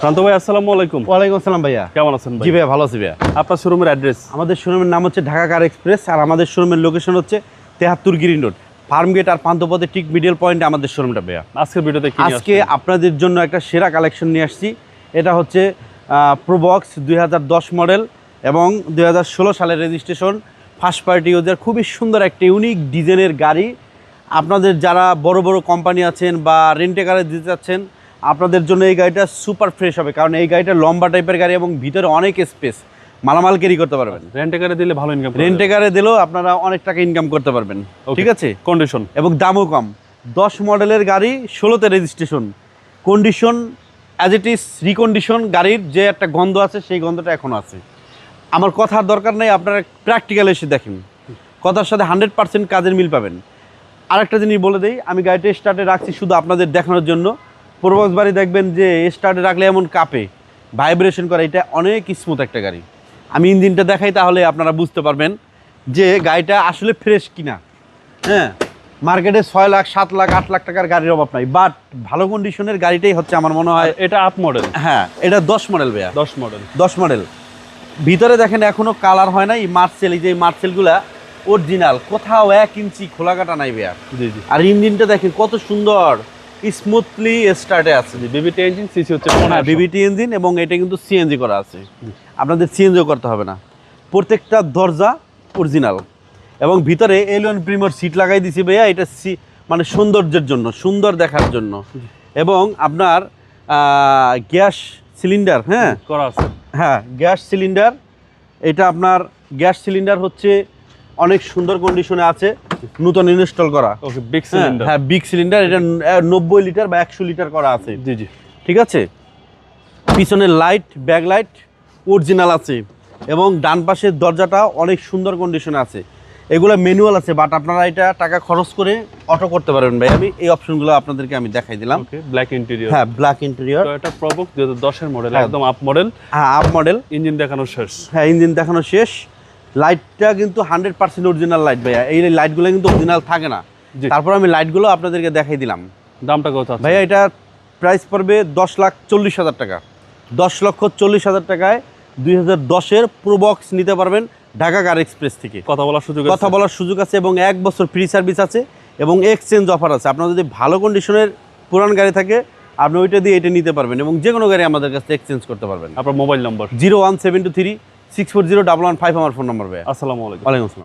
শান্ত ভাই আসসালামু আলাইকুম। ওয়ালাইকুম আসসালাম ভাইয়া। কেমন আছেন জি ভাইয়া ভালো আছি ভাইয়া। আপনার শোরুমের অ্যাড্রেস আমাদের শোরুমের নাম হচ্ছে ঢাকা কার এক্সপ্রেস আর আমাদের শোরুমের লোকেশন হচ্ছে তেহাত্তর গ্রিন রোড ফার্ম গেট আর পান্তপথে ঠিক মিডল পয়েন্টে আমাদের শোরুমটা ভাইয়া। আজকের ভিডিওতে কি আজকে আপনাদের জন্য একটা সেরা কালেকশন নিয়ে আসছি। এটা হচ্ছে প্রোবক্স দুই হাজার দশ মডেল এবং দুই হাজার ষোলো সালের রেজিস্ট্রেশন ফার্স্ট পার্টি ওদের খুবই সুন্দর একটা ইউনিক ডিজাইনের গাড়ি। আপনাদের যারা বড় বড় কোম্পানি আছেন বা রেন্টে গাড়ি দিতে চাচ্ছেন আপনাদের জন্য এই গাড়িটা সুপার ফ্রেশ হবে। কারণ এই গাড়িটা লম্বা টাইপের গাড়ি এবং ভিতরে অনেক স্পেস মালামাল ক্যারি করতে পারবেন। রেন্টে করে দিলে ভালো ইনকাম রেন্টে গাড়ি দিলেও আপনারা অনেক টাকা ইনকাম করতে পারবেন. ঠিক আছে? কন্ডিশন এবং দামও কম। দশ মডেলের গাড়ি ষোলোতে registration condition as it is recondition গাড়ির যে একটা গন্ধ আছে সেই গন্ধটা এখনও আছে। আমার কথার দরকার নেই আপনারা প্র্যাকটিক্যাল এসে দেখেন। কথার সাথে হান্ড্রেড পার্সেন্ট কাজের মিল পাবেন। আরেকটা জিনিস বলে দিই আমি গাড়িটা স্টার্টে রাখছি শুধু আপনাদের দেখানোর জন্য। প্রবাস বাড়ি দেখবেন যে স্টার্টে রাখলে এমন কাপে ভাইব্রেশন করে এটা অনেক স্মুথ একটা গাড়ি। আমি ইঞ্জিনটা দেখাই তাহলে আপনারা বুঝতে পারবেন যে গাড়িটা আসলে ফ্রেশ কিনা। হ্যাঁ মার্কেটে ছয় লাখ সাত লাখ আট লাখ টাকার গাড়ির অভাব নাই বাট ভালো কন্ডিশনের গাড়িটাই হচ্ছে আমার মনে হয় এটা আপ মডেল হ্যাঁ এটা দশ মডেল ভাইয়া। দশ মডেল দশ মডেল ভিতরে দেখেন এখনও কালার হয় নাই মার্সেল এই যে মার্সেলগুলা অরিজিনাল কোথাও এক ইঞ্চি খোলা কাটা নাই ভাইয়া। জি জি। আর ইঞ্জিনটা দেখেন কত সুন্দর স্মুথলি স্টার্টে আছে। জি বিবিটি ইঞ্জিন সিসি হচ্ছে হ্যাঁ। বিবিটি ইঞ্জিন এবং এটা কিন্তু সিএনজি করা আছে। আপনাদের সিএনজিও করতে হবে না। প্রত্যেকটা দরজা অরিজিনাল এবং ভিতরে এলিয়ন প্রিমোর সিট লাগাই দিছি ভাইয়া এটা সি মানে সৌন্দর্যের জন্য সুন্দর দেখার জন্য। এবং আপনার গ্যাস সিলিন্ডার হ্যাঁ? করা আছে। হ্যাঁ গ্যাস সিলিন্ডার এটা আপনার গ্যাস সিলিন্ডার হচ্ছে অনেক সুন্দর কন্ডিশনে আছে নতুন ইনস্টল করা। ওকে বিগ হ্যাঁ, সিলিন্ডার হ্যাঁ বিগ সিলিন্ডার এটা নব্বই লিটার বা একশো লিটার করা আছে। জি জি। ঠিক আছে? পিছনে লাইট ব্যাক লাইট অরিজিনাল আছে। এবং ডান পাশের দরজাটা অনেক সুন্দর কন্ডিশনে আছে। এগুলো ম্যানুয়াল আছে বাট আপনারা এটা টাকা খরচ করে অটো করতে পারবেন ভাই। আমি এই অপশনগুলো আপনাদেরকে আমি দেখাই দিলাম। ওকে ব্ল্যাক ইন্টেরিয়র হ্যাঁ ব্ল্যাক ইন্টেরিয়র তো এটা প্রবক দুই হাজার দশের মডেল। একদম আপ মডেল হ্যাঁ আপ মডেল ইঞ্জিন দেখানো শেষ। হ্যাঁ ইঞ্জিন দেখানো শেষ। লাইটটা কিন্তু হান্ড্রেড পার্সেন্ট অরিজিনাল লাইট ভাইয়া। এই লাইটগুলো কিন্তু অরিজিনাল থাকে না। তারপর আমি লাইটগুলো আপনাদেরকে দেখাই দিলাম। দামটা কত ভাইয়া এটা প্রাইস পড়বে দশ লাখ চল্লিশ হাজার টাকা। দশ লক্ষ চল্লিশ হাজার টাকায় দুই হাজার দশের প্রোবক্স নিতে পারবেন ঢাকা কার এক্সপ্রেস থেকে। কথা বলার সুযোগ কথা বলার সুযোগ আছে এবং এক বছর ফ্রি সার্ভিস আছে এবং এক্সচেঞ্জ অফার আছে। আপনার যদি ভালো কন্ডিশনের পুরান গাড়ি থাকে আপনি ওইটা দিয়ে এটা নিতে পারবেন এবং যে কোনো গাড়ি আমাদের কাছে এক্সচেঞ্জ করতে পারবেন। আপনার mobile number zero one seven two three six four zero double one five আমার ফোন নম্বর ভাই আসসালামু আলাইকুম। ওয়ালাইকুম আসসালাম।